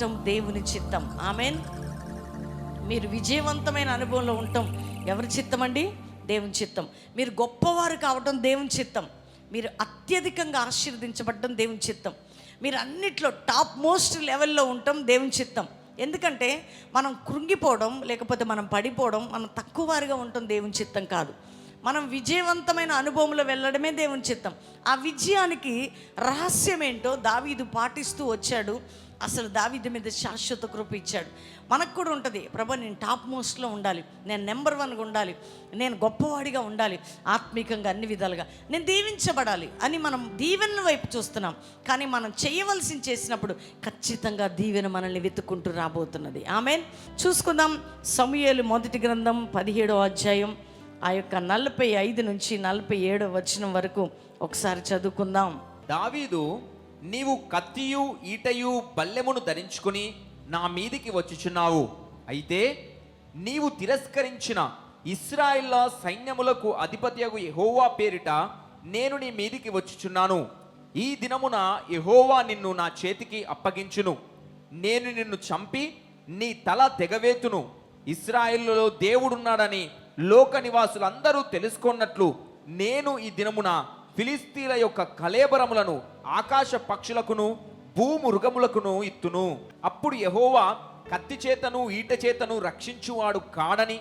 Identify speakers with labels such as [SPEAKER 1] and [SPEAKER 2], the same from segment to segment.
[SPEAKER 1] చిత్తం దేవుని చిత్తం. ఆమెన్. మీరు విజయవంతమైన అనుభవంలో ఉండటం ఎవరి చిత్తం అండి దేవుని చిత్తం. మీరు గొప్పవారు కావటం దేవుని చిత్తం. మీరు అత్యధికంగా ఆశీర్వదించబడటం దేవుని చిత్తం. మీరు అన్నిట్లో టాప్ మోస్ట్ లెవెల్లో ఉండటం దేవుని చిత్తం. ఎందుకంటే మనం కృంగిపోవడం లేకపోతే మనం పడిపోవడం మనం తక్కువ వారిగా ఉండటం దేవుని చిత్తం కాదు. మనం విజయవంతమైన అనుభవంలో వెళ్ళడమే దేవుని చిత్తం. ఆ విజయానికి రహస్యం ఏంటో దావీదు పాటిస్తూ వచ్చాడు. అసలు దావీదు మీద శాశ్వత కృప ఇచ్చాడు. మనకు కూడా ఉంటుంది. ప్రభా నేను టాప్ మోస్ట్లో ఉండాలి. నేను నెంబర్ వన్గా ఉండాలి. నేను గొప్పవాడిగా ఉండాలి. ఆత్మీకంగా అన్ని విధాలుగా. నేను దీవించబడాలి అని మనం దీవెనల వైపు చూస్తున్నాం. కానీ మనం చేయవలసింది చేసినప్పుడు ఖచ్చితంగా దీవెన మనల్ని వెతుక్కుంటూ రాబోతున్నది. ఆమె చూసుకుందాం. సమయాలు మొదటి గ్రంథం పదిహేడో అధ్యాయం. ఆ యొక్క నలభై ఐదు నుంచి నలభై ఏడో వచనం వరకు ఒకసారి చదువుకుందాం.
[SPEAKER 2] దావీదు నీవు కత్తియు ఈటయు బల్లెమును ధరించుకుని నా మీదికి వచ్చుచున్నావు. అయితే నీవు తిరస్కరించిన ఇస్రాయిల్ల సైన్యములకు అధిపత్యగు యహోవా పేరిట నేను నీ మీదికి వచ్చుచున్నాను. ఈ దినమున యహోవా నిన్ను నా చేతికి అప్పగించును. నేను నిన్ను చంపి నీ తల తెగవేతును. ఇస్రాయిల్లో దేవుడున్నాడని లోక నివాసులందరూ తెలుసుకున్నట్లు నేను ఈ దినమున ఫిలిస్తీన్ల యొక్క కలేబరములను ఆకాశ పక్షులకును భూమృగములకును ఇత్తును. అప్పుడు యహోవా కత్తి చేతను ఈట చేతను రక్షించువాడు కాడని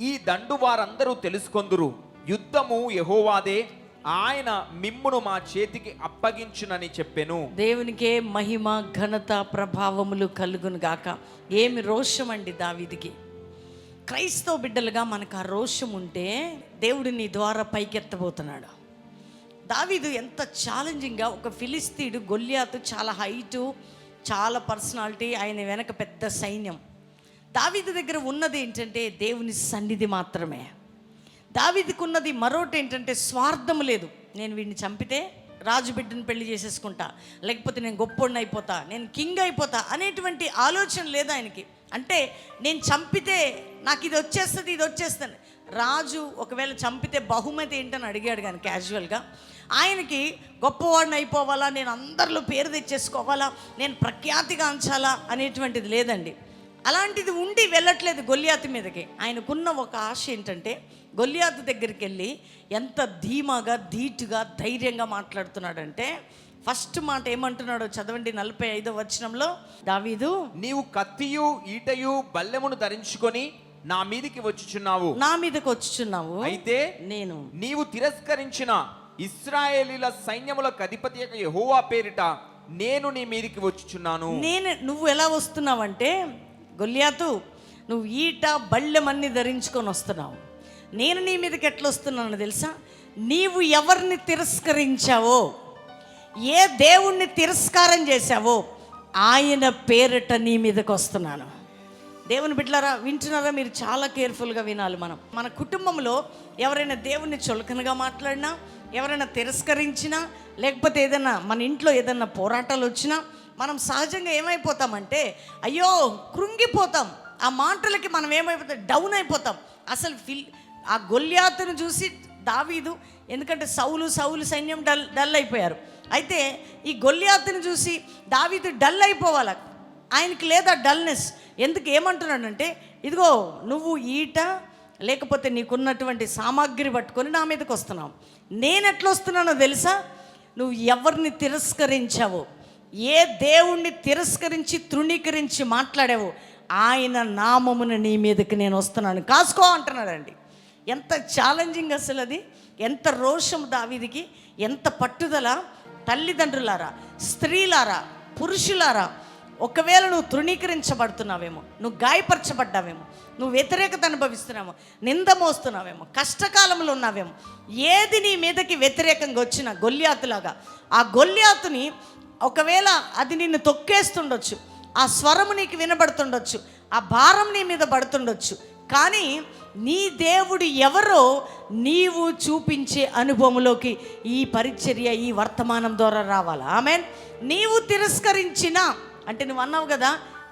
[SPEAKER 2] ఈ దండు వారందరూ తెలుసుకొందురు. యుద్ధము యహోవాదే ఆయన మిమ్మును మా చేతికి అప్పగించునని చెప్పెను.
[SPEAKER 1] దేవునికే మహిమ ఘనత ప్రభావములు కలుగును గాక. ఏమి రోషం అండి దావిదికి. క్రైస్తవ బిడ్డలుగా మనకు ఆ రోషం ఉంటే దేవుడు నీ ద్వారా పైకెత్తబోతున్నాడు. దావీదు ఎంత ఛాలెంజింగ్గా ఒక ఫిలిస్తీడు గొల్లియాతు చాలా హైటు చాలా పర్సనాలిటీ ఆయన వెనక పెద్ద సైన్యం. దావీదు దగ్గర ఉన్నది ఏంటంటే దేవుని సన్నిధి మాత్రమే. దావీదుకున్నది మరోటి ఏంటంటే స్వార్థం లేదు. నేను వీడిని చంపితే రాజు బిడ్డను పెళ్ళి చేసేసుకుంటా లేకపోతే నేను గొప్పోడిని అయిపోతా నేను కింగ్ అయిపోతా అనేటువంటి ఆలోచన లేదు ఆయనకి. అంటే నేను చంపితే నాకు ఇది వచ్చేస్తుంది ఇది వచ్చేస్తుంది. రాజు ఒకవేళ చంపితే బహుమతి ఏంటని అడిగాడు కానీ క్యాజువల్గా ఆయనకి గొప్పవాడిని అయిపోవాలా? నేను అందరిలో పేరు తెచ్చేసుకోవాలా? నేను ప్రఖ్యాతిగాంచాలా అనేటువంటిది లేదండి. అలాంటిది ఉండి వెళ్ళట్లేదు గొల్లియాతు మీదకి. ఆయనకున్న ఒక ఆశ ఏంటంటే గొల్లియాతు దగ్గరికి వెళ్ళి ఎంత ధీమాగా ధీటుగా ధైర్యంగా మాట్లాడుతున్నాడంటే ఫస్ట్ మాట ఏమంటున్నాడో చదవండి నలభై ఐదో వచనంలో. దావీదు
[SPEAKER 2] నీవు కత్తియు ఈటయు బల్లెమును ధరించుకొని నా మీదికి వచ్చుచున్నావు.
[SPEAKER 1] నా మీదకి వచ్చుచున్నావు.
[SPEAKER 2] అయితే
[SPEAKER 1] నేను
[SPEAKER 2] నీవు తిరస్కరించిన ఇస్రాయేలీల సైన్యములకు అధిపతి యెహోవా పేరిట నేను నీ మీదికి వచ్చుచున్నాను.
[SPEAKER 1] నేను నువ్వు ఎలా వస్తున్నావంటే గొల్లియాతు నువ్వు ఈట బళ్ళెమన్నీ ధరించుకొని వస్తున్నావు. నేను నీ మీదకి ఎట్లా వస్తున్నాను తెలుసా? నీవు ఎవరిని తిరస్కరించావో ఏ దేవుణ్ణి తిరస్కారం చేశావో ఆయన పేరిట నీ మీదకి వస్తున్నాను. దేవుని బిడ్డలారా వింటున్నారా? మీరు చాలా కేర్ఫుల్గా వినాలి మనం. మన కుటుంబంలో ఎవరైనా దేవుని చులకనగా మాట్లాడినా ఎవరైనా తిరస్కరించినా లేకపోతే ఏదైనా మన ఇంట్లో ఏదైనా పోరాటాలు వచ్చినా మనం సహజంగా ఏమైపోతామంటే అయ్యో కృంగిపోతాం. ఆ మాటలకి మనం ఏమైపోతాం? డౌన్ అయిపోతాం. అసలు ఫిల్ ఆ గొల్యాతును చూసి దావీదు ఎందుకంటే సౌలు సౌలు సైన్యం డల్ డల్ అయిపోయారు. అయితే ఈ గొల్యాతుని చూసి దావీదు డల్ అయిపోవాలి? ఆయనకి లేదా డల్నెస్. ఎందుకు ఏమంటున్నాడంటే ఇదిగో నువ్వు ఈట లేకపోతే నీకున్నటువంటి సామాగ్రి పట్టుకొని నా మీదకి వస్తున్నావు. నేను ఎట్లా వస్తున్నానో తెలుసా? నువ్వు ఎవరిని తిరస్కరించావు ఏ దేవుణ్ణి తిరస్కరించి తృణీకరించి మాట్లాడావు ఆయన నామమున నీ మీదకి నేను వస్తున్నాను. కాసుకో అంటున్నాడండి. ఎంత ఛాలెంజింగ్ అసలు అది. ఎంత రోషం దావిదికి. ఎంత పట్టుదల. తల్లిదండ్రులారా స్త్రీలారా పురుషులారా ఒకవేళ నువ్వు తృణీకరించబడుతున్నావేమో నువ్వు గాయపరచబడ్డావేమో నువ్వు వ్యతిరేకత అనుభవిస్తున్నావేమో నింద మోస్తున్నావేమో కష్టకాలంలో ఉన్నావేమో ఏది నీ మీదకి వ్యతిరేకంగా వచ్చిన గొల్లియాతులాగా ఆ గొల్లియాతుని ఒకవేళ అది నిన్ను తొక్కేస్తుండొచ్చు ఆ స్వరము నీకు వినబడుతుండొచ్చు ఆ భారం నీ మీద పడుతుండొచ్చు కానీ నీ దేవుడు ఎవరో నీవు చూపించే అనుభవంలోకి ఈ పరిచర్య ఈ వర్తమానం ద్వారా రావాలి? ఆమెన్. నీవు తిరస్కరించిన అంటే నువ్వు అన్నావు కదా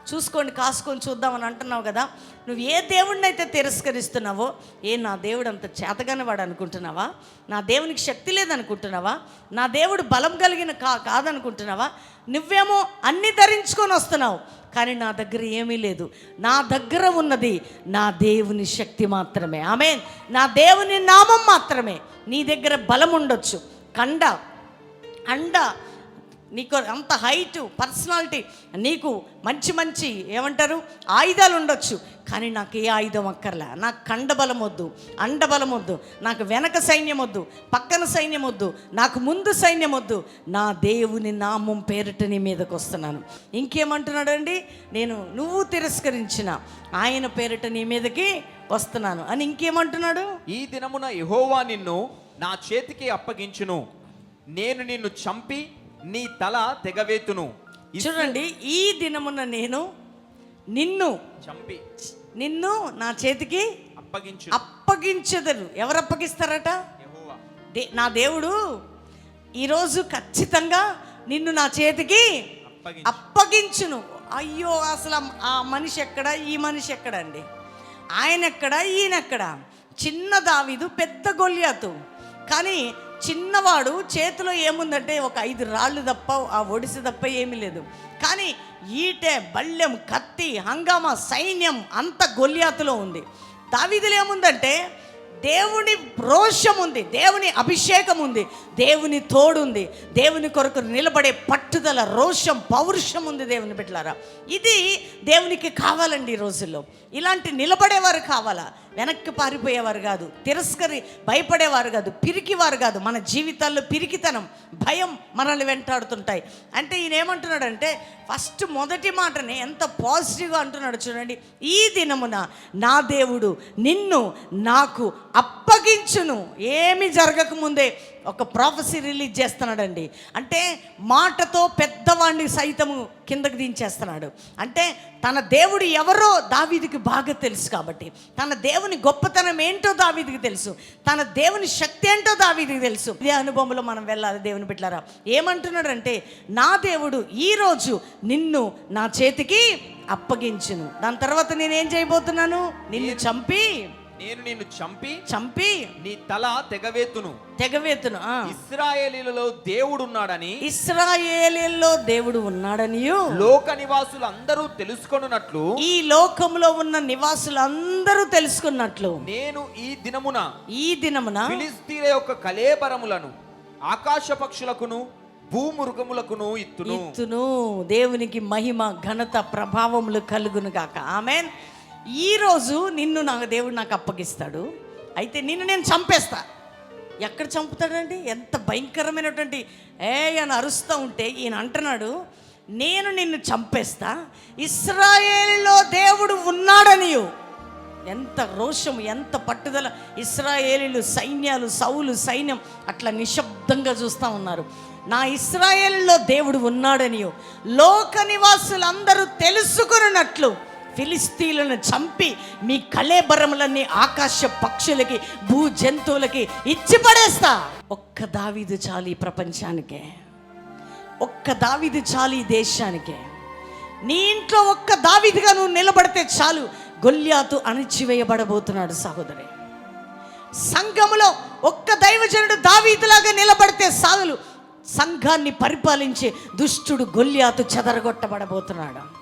[SPEAKER 1] చూసుకోండి కాసుకొని చూద్దామని అంటున్నావు కదా నువ్వు ఏ దేవుడిని అయితే తిరస్కరిస్తున్నావో ఏ నా దేవుడు అంత చేతగానే వాడు అనుకుంటున్నావా నా దేవునికి శక్తి లేదనుకుంటున్నావా నా దేవుడు బలం కలిగిన కా కాదనుకుంటున్నావా నువ్వేమో అన్ని ధరించుకొని వస్తున్నావు కానీ నా దగ్గర ఏమీ లేదు. నా దగ్గర ఉన్నది నా దేవుని శక్తి మాత్రమే. ఆమె నా దేవుని నామం మాత్రమే. నీ దగ్గర బలం ఉండొచ్చు. కండ అండ నీకు అంత హైట్ పర్సనాలిటీ నీకు మంచి మంచి ఏమంటారు? ఆయుధాలు ఉండొచ్చు. కానీ నాకు ఏ ఆయుధం అక్కర్లే. నాకు కండబలం వద్దు అండబలం వద్దు నాకు వెనక సైన్యం వద్దు పక్కన సైన్యం వద్దు నాకు ముందు సైన్యం వద్దు. నా దేవుని నామం పేరిట నీ మీదకి వస్తున్నాను. ఇంకేమంటున్నాడండి? నేను నువ్వు తిరస్కరించిన ఆయన పేరిట నీ మీదకి వస్తున్నాను. అని ఇంకేమంటున్నాడు?
[SPEAKER 2] ఈ దినమున యహోవా నిన్ను నా చేతికి అప్పగించును. నేను నిన్ను చంపి నీ తల తెగవేతును.
[SPEAKER 1] చూడండి ఈ దినమున నేను నిన్ను
[SPEAKER 2] చంపి
[SPEAKER 1] నిన్ను నా చేతికి
[SPEAKER 2] అప్పగించు
[SPEAKER 1] అప్పగించెదరు. ఎవరు అప్పగిస్తారట? నా దేవుడు ఈరోజు ఖచ్చితంగా నిన్ను నా చేతికి
[SPEAKER 2] అప్పగించు.
[SPEAKER 1] అప్పగించును. అయ్యో అసలు ఆ- మనిషి ఎక్కడ? ఈ మనిషి ఎక్కడ అండి ఆయన ఎక్కడ? ఈయన ఎక్కడ? చిన్న దావీదు పెద్ద గొల్యాతు కానీ చిన్నవాడు చేతిలో ఏముందంటే ఒక ఐదు రాళ్ళు తప్ప ఆ ఒడిసి తప్ప ఏమీ లేదు. కానీ ఈటె బల్యం కత్తి హంగామా సైన్యం అంత గొల్యాతులో ఉంది. దావిదులు ఏముందంటే దేవుని రోషం ఉంది దేవుని అభిషేకం ఉంది దేవుని తోడుంది దేవుని కొరకు నిలబడే పట్టుదల రోషం పౌరుషం ఉంది దేవుని బిడ్డలారా. ఇది దేవునికి కావాలండి ఈ రోజుల్లో. ఇలాంటి నిలబడేవారు కావాలా? వెనక్కి పారిపోయేవారు కాదు తిరస్కరి భయపడేవారు కాదు పిరికివారు కాదు. మన జీవితాల్లో పిరికితనం భయం మనల్ని వెంటాడుతుంటాయి. అంటే ఈయన ఏమంటున్నాడంటే ఫస్ట్ మొదటి మాటని ఎంత పాజిటివ్గా అంటున్నాడు చూడండి. ఈ దినమున నా దేవుడు నిన్ను నాకు అప్పగించును. ఏమి జరగకముందే ఒక ప్రాఫెసీ రిలీజ్ చేస్తున్నాడండి. అంటే మాటతో పెద్దవాడిని సైతము కిందకి దించేస్తున్నాడు. అంటే తన దేవుడు ఎవరో దావీదికి బాగా తెలుసు కాబట్టి. తన దేవుని గొప్పతనం ఏంటో దావీదికి తెలుసు. తన దేవుని శక్తి ఏంటో దావీదికి తెలుసు. ఇదే అనుభవంలో మనం వెళ్ళాలి దేవుని బిడ్డలారా. ఏమంటున్నాడంటే నా దేవుడు ఈరోజు నిన్ను నా చేతికి అప్పగించును. దాని తర్వాత నేనేం చేయబోతున్నాను? నిన్ను చంపి
[SPEAKER 2] నేను నిన్ను చంపి
[SPEAKER 1] చంపి
[SPEAKER 2] నీ తల తెగవేతును.
[SPEAKER 1] తెగవేతును.
[SPEAKER 2] ఇస్రాయేలీలలో దేవుడున్నాడని
[SPEAKER 1] ఇస్రాయేలీల్లో దేవుడు ఉన్నాడనియు.
[SPEAKER 2] లోక నివాసులందరూ తెలుసుకొనున్నట్లు
[SPEAKER 1] ఈ లోకంలో ఉన్న నివాసులందరూ తెలుసుకున్నట్లు.
[SPEAKER 2] నేను ఈ దినమున
[SPEAKER 1] ఈ దినమున
[SPEAKER 2] ఫిలిస్తీన్ల యొక్క కలేబరములను ఆకాశ పక్షులకును భూమృగములకును ఇత్తును.
[SPEAKER 1] ఇత్తును. దేవునికి మహిమ ఘనత ప్రభావములు కలుగును గాక. ఆమెన్. ఈరోజు నిన్ను నాకు దేవుడు నాకు అప్పగిస్తాడు. అయితే నిన్ను నేను చంపేస్తా. ఎక్కడ చంపుతాడండి? ఎంత భయంకరమైనటువంటి ఏ అని అరుస్తూ ఉంటే ఈయన అంటున్నాడు నేను నిన్ను చంపేస్తా. ఇస్రాయేల్లో దేవుడు ఉన్నాడని ఎంత రోషం ఎంత పట్టుదల. ఇస్రాయేలీలు సైన్యాలు సౌలు సైన్యం అట్లా నిశ్శబ్దంగా చూస్తూ ఉన్నారు. నా ఇస్రాయేల్లో దేవుడు ఉన్నాడనియో. లోక నివాసులందరూ తెలుసుకున్నట్లు ఫిలిస్తీన్లను చంపి మీ కళేబరములన్నీ ఆకాశ పక్షులకి భూ జంతువులకి ఇచ్చి పడేస్తా ఒక్క దావీదు చాలు ఈ ప్రపంచానికే. ఒక్క దావీదు చాలు ఈ దేశానికే. నీ ఇంట్లో ఒక్క దావీదుగా నువ్వు నిలబడితే చాలు గొల్యాతు అణిచివేయబడబోతున్నాడు సహోదరి. సంఘములో ఒక్క దైవజనుడు దావీదులాగా నిలబడితే సాగులు సంఘాన్ని పరిపాలించే దుష్టుడు గొల్యాతు చెదరగొట్టబడబోతున్నాడు.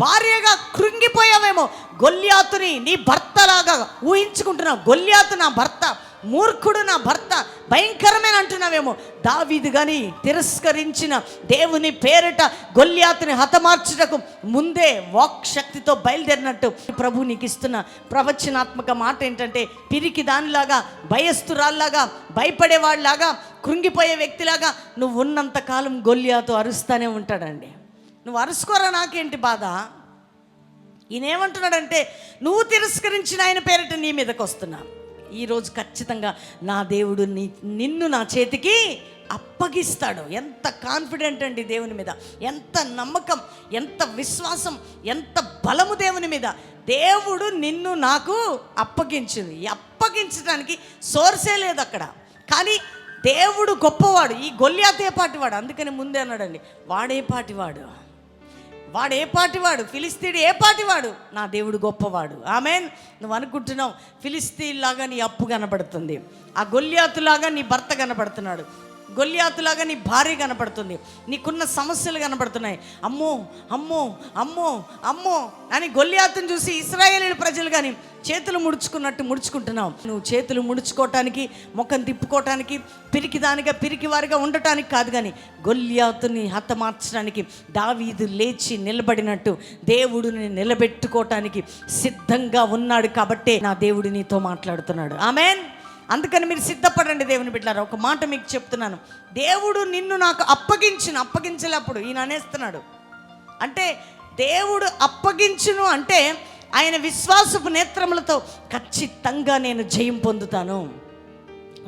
[SPEAKER 1] భార్యగా కృంగిపోయావేమో గొల్యాతుని నీ భర్తలాగా ఊహించుకుంటున్నావు. గొల్యాతు నా భర్త మూర్ఖుడు నా భర్త భయంకరమైన అంటున్నావేమో. దావీదు కానీ తిరస్కరించిన దేవుని పేరిట గొల్యాతుని హతమార్చుటకు ముందే వాక్ శక్తితో బయలుదేరినట్టు ప్రభు నీకు ఇస్తున్న ప్రవచనాత్మక మాట ఏంటంటే పిరికి దానిలాగా భయస్తురాల్లాగా భయపడేవాళ్ళలాగా కృంగిపోయే వ్యక్తిలాగా నువ్వు ఉన్నంత కాలం గొల్యాతో అరుస్తూనే ఉంటాడండి. నువ్వు అరుసుకోరా నాకేంటి బాధ? ఈయనేమంటున్నాడంటే నువ్వు తిరస్కరించిన ఆయన పేరిట నీ మీదకి వస్తున్నా. ఈరోజు ఖచ్చితంగా నా దేవుడు నీ నిన్ను నా చేతికి అప్పగిస్తాడు. ఎంత కాన్ఫిడెంట్ అండి దేవుని మీద. ఎంత నమ్మకం ఎంత విశ్వాసం ఎంత బలము దేవుని మీద. దేవుడు నిన్ను నాకు అప్పగించింది. అప్పగించడానికి సోర్సే లేదు అక్కడ. కానీ దేవుడు గొప్పవాడు. ఈ గొల్యాతే పాటివాడు. అందుకని ముందే అన్నాడండి వాడే పాటివాడు. వాడు ఏ పాటివాడు ఫిలిస్తీన్ ఏ పాటివాడు నా దేవుడు గొప్పవాడు. ఆమెన్. నువ్వు అనుకుంటున్నావు ఫిలిస్తీన్లాగా నీ అప్పు కనబడుతుంది. ఆ గొల్యాతులాగా నీ భర్త కనబడుతున్నాడు. గొల్లియాతులాగా నీ భార్య కనపడుతుంది. నీకున్న సమస్యలు కనపడుతున్నాయి. అమ్మో అమ్మో అమ్మో అమ్మో అని గొల్లియాతును చూసి ఇస్రాయేలీ ప్రజలు కానీ చేతులు ముడుచుకున్నట్టు ముడుచుకుంటున్నావు. నువ్వు చేతులు ముడుచుకోవటానికి ముఖం తిప్పుకోవటానికి పిరికిదానిగా పిరికివారిగా ఉండటానికి కాదు కానీ గొల్యాతుని హతమార్చడానికి దావీదు లేచి నిలబడినట్టు దేవుడిని నిలబెట్టుకోవటానికి సిద్ధంగా ఉన్నాడు కాబట్టే నా దేవుడు నీతో మాట్లాడుతున్నాడు. ఆమెన్. అందుకని మీరు సిద్ధపడండి దేవుని బిడ్డారు ఒక మాట మీకు చెప్తున్నాను. దేవుడు నిన్ను నాకు అప్పగించిన. అప్పగించలేప్పుడు ఈయన అనేస్తున్నాడు. అంటే దేవుడు అప్పగించును అంటే ఆయన విశ్వాసపు నేత్రములతో ఖచ్చితంగా నేను జయం పొందుతాను.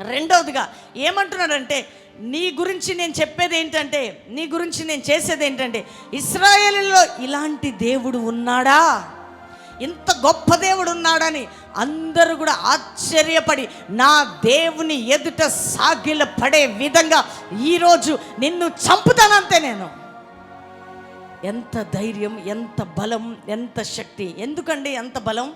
[SPEAKER 1] రెండవదిగా ఏమంటున్నాడంటే నీ గురించి నేను చెప్పేది ఏంటంటే నీ గురించి నేను చేసేది ఏంటంటే ఇస్రాయేల్లో ఇలాంటి దేవుడు ఉన్నాడా? ఇంత గొప్ప దేవుడు ఉన్నాడని అందరూ కూడా ఆశ్చర్యపడి నా దేవుని ఎదుట సాగిల పడే విధంగా ఈరోజు నిన్ను చంపుతానంతే నేను. ఎంత ధైర్యం ఎంత బలం ఎంత శక్తి. ఎందుకండి ఎంత బలం?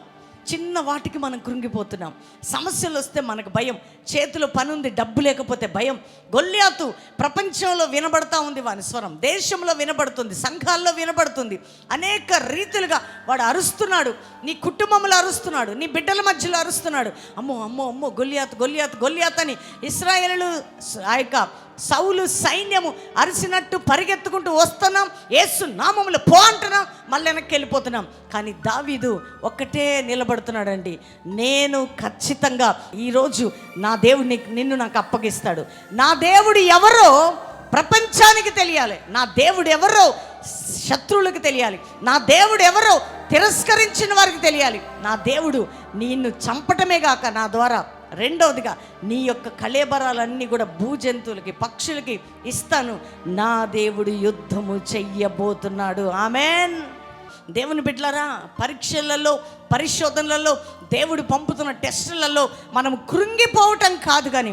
[SPEAKER 1] చిన్న వాటికి మనం కృంగిపోతున్నాం. సమస్యలు వస్తే మనకు భయం. చేతిలో పని ఉంది డబ్బు లేకపోతే భయం. గొల్యాతు ప్రపంచంలో వినబడతా ఉంది వాని స్వరం. దేశంలో వినబడుతుంది సంఘాల్లో వినబడుతుంది. అనేక రీతిలుగా వాడు అరుస్తున్నాడు. నీ కుటుంబంలో అరుస్తున్నాడు నీ బిడ్డల మధ్యలో అరుస్తున్నాడు. అమ్మో అమ్మో అమ్మో గొల్లియాత్ గొల్లియాత్ గొల్లియాత్ అని ఇస్రాయేలు ఆ యొక్క సౌలు సైన్యము అరిసినట్టు పరిగెత్తుకుంటూ వస్తున్నాం. ఏసు నామములు పో అంటున్నాం. మళ్ళీ వెనక్కి వెళ్ళిపోతున్నాం. కానీ దావీదు ఒక్కటే నిలబడుతున్నాడండి. నేను ఖచ్చితంగా ఈరోజు నా దేవుడిని నిన్ను నాకు అప్పగిస్తాడు. నా దేవుడు ఎవరో ప్రపంచానికి తెలియాలి. నా దేవుడు ఎవరో శత్రువులకు తెలియాలి. నా దేవుడు ఎవరో తిరస్కరించిన వారికి తెలియాలి. నా దేవుడు నిన్ను చంపటమే గాక నా ద్వారా రెండవదిగా నీ యొక్క కళేబరాలన్నీ కూడా భూజంతువులకి పక్షులకి ఇస్తాను. నా దేవుడు యుద్ధము చెయ్యబోతున్నాడు. ఆమెన్. దేవుని బిడ్డలారా పరీక్షలలో పరిశోధనలలో దేవుడు పంపుతున్న టెస్టులలో మనం కృంగిపోవటం కాదు కానీ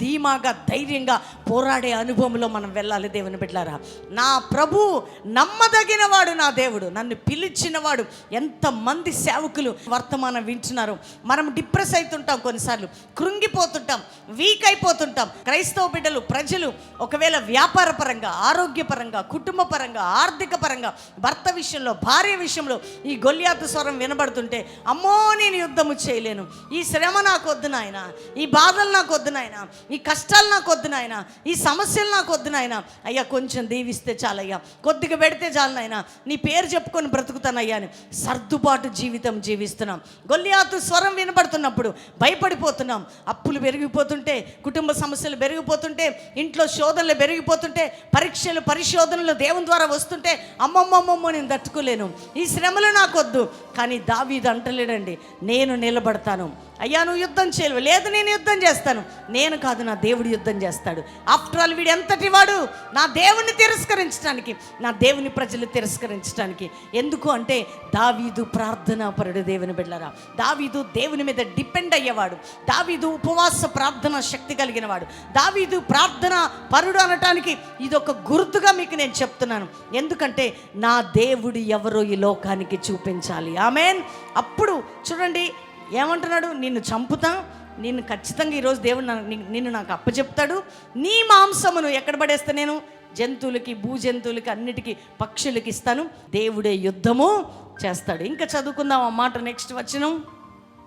[SPEAKER 1] ధీమాగా ధైర్యంగా పోరాడే అనుభవంలో మనం వెళ్ళాలి దేవుని బిడ్డలారా. నా ప్రభు నమ్మదగినవాడు నా దేవుడు నన్ను పిలిచినవాడు ఎంతమంది సేవకులు వర్తమానం వింటున్నారు మనం డిప్రెస్ అవుతుంటాం కొన్నిసార్లు కృంగిపోతుంటాం వీక్ అయిపోతుంటాం. క్రైస్తవ బిడ్డలు ప్రజలు ఒకవేళ వ్యాపార పరంగా ఆరోగ్యపరంగా కుటుంబ పరంగా ఆర్థిక పరంగా భర్త విషయంలో భార్య విషయంలో ఈ గొల్యాతు స్వరం పడుతుంటే అమ్మో నేను యుద్ధము చేయలేను. ఈ శ్రమ నాకు వద్దు నాయన ఈ బాధలు నాకు వద్దు నాయన ఈ కష్టాలు నాకు వద్దు నాయన ఈ సమస్యలు నాకు వద్దు నాయన. అయ్యా కొంచెం దీవిస్తే చాలయ్యా. కొద్దిగా పెడితే చాలు నాయన. నీ పేరు చెప్పుకొని బ్రతుకుతానయ్యా అని సర్దుబాటు జీవితం జీవిస్తున్నాం. గొల్లియాతు స్వరం వినబడుతున్నప్పుడు భయపడిపోతున్నాం. అప్పులు పెరిగిపోతుంటే కుటుంబ సమస్యలు పెరిగిపోతుంటే ఇంట్లో శోధనలు పెరిగిపోతుంటే పరీక్షలు పరిశోధనలు దేవుని ద్వారా వస్తుంటే అమ్మమ్మమ్మమ్మ నేను తట్టుకోలేను. ఈ శ్రమలు నాకు వద్దు కానీ దావీదు అంటలేడండి. నేను నిలబడతాను. అయ్యా నువ్వు యుద్ధం చేయలేవు. లేదు నేను యుద్ధం చేస్తాను. నేను కాదు నా దేవుడు యుద్ధం చేస్తాడు. ఆఫ్టర్ ఆల్ వీడు ఎంతటి వాడు? నా దేవుని తిరస్కరించడానికి నా దేవుని ప్రజలు తిరస్కరించడానికి. ఎందుకు అంటే దావీదు ప్రార్థనా పరుడు దేవుని బిడ్డరా దావీదు దేవుని మీద డిపెండ్ అయ్యేవాడు. దావీదు ఉపవాస ప్రార్థన శక్తి కలిగిన వాడు దావీదు ప్రార్థన పరుడు అనటానికి ఇది ఒక గుర్తుగా మీకు నేను చెప్తున్నాను. ఎందుకంటే నా దేవుడు ఎవరో ఈ లోకానికి చూపించాలి. ఆమెన్. అప్పుడు చూడండి ఏమంటున్నాడు? నిన్ను చంపుతా. నిన్ను ఖచ్చితంగా ఈరోజు దేవుడు నిన్ను నాకు అప్పచెప్తాడు నీ మాంసమును ఎక్కడ పడేస్తా నేను? జంతువులకి భూజంతువులకి అన్నిటికీ పక్షులకి ఇస్తాను. దేవుడే యుద్ధము చేస్తాడు. ఇంకా చదువుకుందాం ఆ మాట నెక్స్ట్ వచ్చిన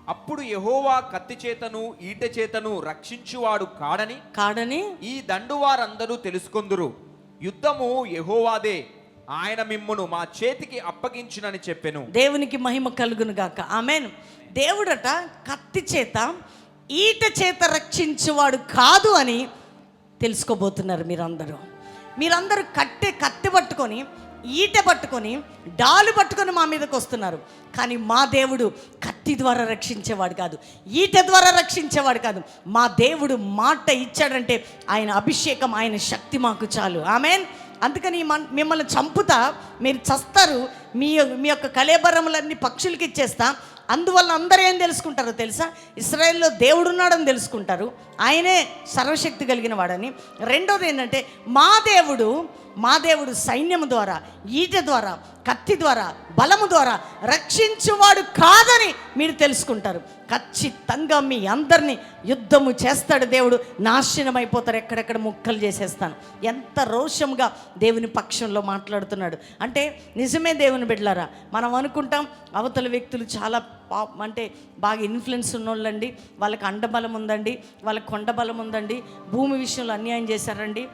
[SPEAKER 2] అప్పుడు యెహోవా కత్తి చేతను ఈట చేతను రక్షించువాడు కాడని
[SPEAKER 1] కాడని
[SPEAKER 2] ఈ దండు వారందరూ తెలుసుకొందురు. యుద్ధము యెహోవాదే. ఆయన మిమ్మును మా చేతికి అప్పగించునని చెప్పెను.
[SPEAKER 1] దేవునికి మహిమ కలుగును గాక. ఆమెన్. దేవుడట కత్తి చేత ఈట చేత రక్షించేవాడు కాదు అని తెలుసుకోబోతున్నారు మీరందరూ. మీరందరూ కట్టె కత్తి పట్టుకొని ఈట పట్టుకొని డాలు పట్టుకొని మా మీదకి వస్తున్నారు. కానీ మా దేవుడు కత్తి ద్వారా రక్షించేవాడు కాదు. ఈట ద్వారా రక్షించేవాడు కాదు. మా దేవుడు మాట ఇచ్చాడంటే ఆయన అభిషేకం ఆయన శక్తి మాకు చాలు. ఆమెన్. అందుకని మిమ్మల్ని చంపుతా మీరు చస్తారు మీ మీ యొక్క కలేబరములన్నీ పక్షులకి ఇచ్చేస్తా. అందువల్ల అందరూ ఏం తెలుసుకుంటారో తెలుసా? ఇస్రాయేల్లో దేవుడున్నాడని తెలుసుకుంటారు. ఆయనే సర్వశక్తి కలిగిన వాడని. రెండోది ఏంటంటే మా దేవుడు మా దేవుడు సైన్యము ద్వారా ఈట ద్వారా కత్తి ద్వారా బలము ద్వారా రక్షించువాడు కాదని మీరు తెలుసుకుంటారు. ఖచ్చితంగా మీ అందరినీ యుద్ధము చేస్తాడు దేవుడు. నాశనం అయిపోతారు ఎక్కడెక్కడ ముక్కలు చేసేస్తాను. ఎంత రోషంగా దేవుని పక్షంలో మాట్లాడుతున్నాడు. అంటే నిజమే దేవుని బిడ్డలారా మనం అనుకుంటాం అవతల వ్యక్తులు చాలా పా- అంటే బాగా ఇన్ఫ్లుయెన్స్ ఉన్నోళ్ళండి వాళ్ళకి అండబలం ఉందండి వాళ్ళకి కొండ బలం ఉందండి భూమి విషయంలో అన్యాయం చేశారండి.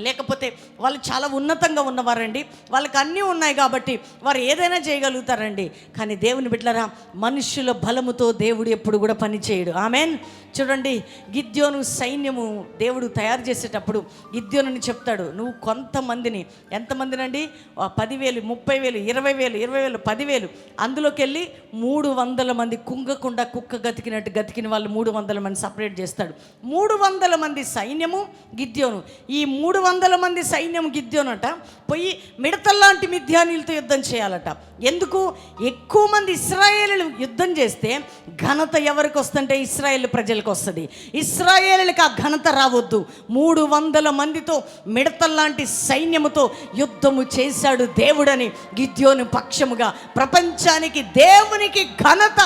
[SPEAKER 1] లేకపోతే వాళ్ళు చాలా ఉన్నతంగా ఉన్నవారండి. వాళ్ళకి అన్నీ ఉన్నాయి కాబట్టి వారు ఏదైనా చేయగలుగుతారండి. కానీ దేవుని బిడ్డలరా మనుషుల బలముతో దేవుడు ఎప్పుడు కూడా పని చేయడు. ఆమెన్. చూడండి గిద్యోను సైన్యము దేవుడు తయారు చేసేటప్పుడు గిద్యోనుని చెప్తాడు నువ్వు కొంతమందిని ఎంతమందినండి? ఆ పదివేలు ముప్పై వేలు ఇరవై వేలు ఇరవై వేలు పదివేలు. అందులోకి వెళ్ళి మూడు వందల మంది కుంగకుండా కుక్క గతికినట్టు గతికిన వాళ్ళు మూడు వందల మంది సపరేట్ చేస్తాడు. మూడు వందల మంది సైన్యము గిద్యోను. ఈ మూడు వందల మంది సైన్యం గిద్యోనట పోయి మిడతల్లాంటి మిథ్యానీలతో యుద్ధం చేయాలట. ఎందుకు? ఎక్కువ మంది ఇస్రాయేలు యుద్ధం చేస్తే ఘనత ఎవరికి వస్తుంటే ఇస్రాయేల్ ప్రజలకు వస్తుంది. ఇస్రాయేలుకి ఆ ఘనత రావద్దు. మూడు వందల మందితో మిడతల్లాంటి సైన్యముతో యుద్ధము చేశాడు దేవుడని గిద్యోను పక్షముగా. ప్రపంచానికి దేవునికి ఘనత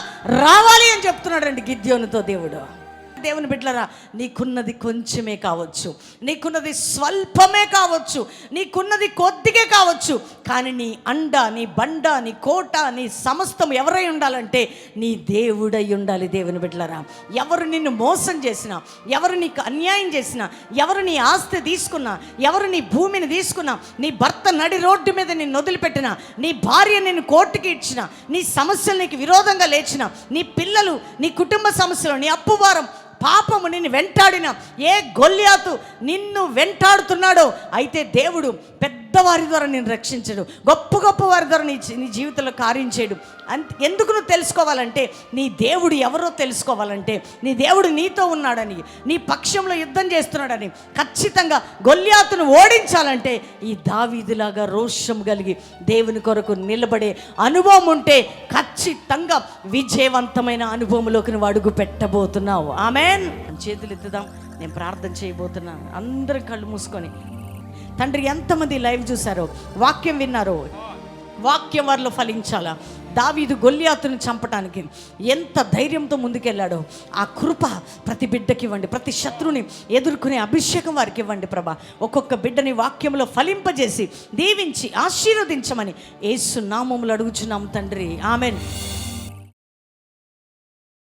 [SPEAKER 1] రావాలి అని చెప్తున్నాడండి గిద్యోనుతో దేవుడు. దేవుని బిడ్డలరా నీకున్నది కొంచెమే కావచ్చు. నీకున్నది స్వల్పమే కావచ్చు. నీకున్నది కొద్దిగే కావచ్చు. కానీ నీ అండ నీ బండ నీ కోట నీ సమస్తం ఎవరై ఉండాలంటే నీ దేవుడై ఉండాలి దేవుని బిడ్డలరా. ఎవరు నిన్ను మోసం చేసినా ఎవరు నీకు అన్యాయం చేసినా ఎవరు నీ ఆస్తి తీసుకున్నా ఎవరు నీ భూమిని తీసుకున్నా నీ భర్త నడి రోడ్డు మీద నిన్ను వదిలిపెట్టినా నీ భార్య నిన్ను కోర్టుకి ఇచ్చిన నీ సమస్యలు నీకు విరోధంగా లేచిన నీ పిల్లలు నీ కుటుంబ సమస్యలు నీ అప్పువారం పాపము నిన్ను వెంటాడిన. ఏ గొల్లియాతు నిన్ను వెంటాడుతున్నాడో అయితే దేవుడు పెద్ద పెద్దవారి ద్వారా నేను రక్షించడు గొప్ప గొప్ప వారి ద్వారా నీ నీ జీవితంలో కార్యం చేయడు. అంత ఎందుకు నువ్వు తెలుసుకోవాలంటే నీ దేవుడు ఎవరో తెలుసుకోవాలంటే నీ దేవుడు నీతో ఉన్నాడని నీ పక్షంలో యుద్ధం చేస్తున్నాడని ఖచ్చితంగా గొల్లియాతును ఓడించాలంటే ఈ దావీదులాగా రోషం కలిగి దేవుని కొరకు నిలబడే అనుభవం ఉంటే ఖచ్చితంగా విజయవంతమైన అనుభవంలోకి నువ్వు అడుగు పెట్టబోతున్నావు. ఆమెన్. చేతులు ఎత్తుదాం. నేను ప్రార్థన చేయబోతున్నాను. అందరూ కళ్ళు మూసుకొని. తండ్రి ఎంతమంది లైవ్ చూశారో వాక్యం విన్నారో వాక్యం వారిలో ఫలించాలా? దావీదు గొల్లియాతును చంపటానికి ఎంత ధైర్యంతో ముందుకెళ్ళాడో ఆ కృప ప్రతి బిడ్డకి ఇవ్వండి ప్రతి శత్రుని ఎదుర్కొనే అభిషేకం వారికి ఇవ్వండి ప్రభా. ఒక్కొక్క బిడ్డని వాక్యంలో ఫలింపజేసి దీవించి ఆశీర్వదించమని ఏసు నామములు అడుగుచున్నాం తండ్రి. ఆమెన్.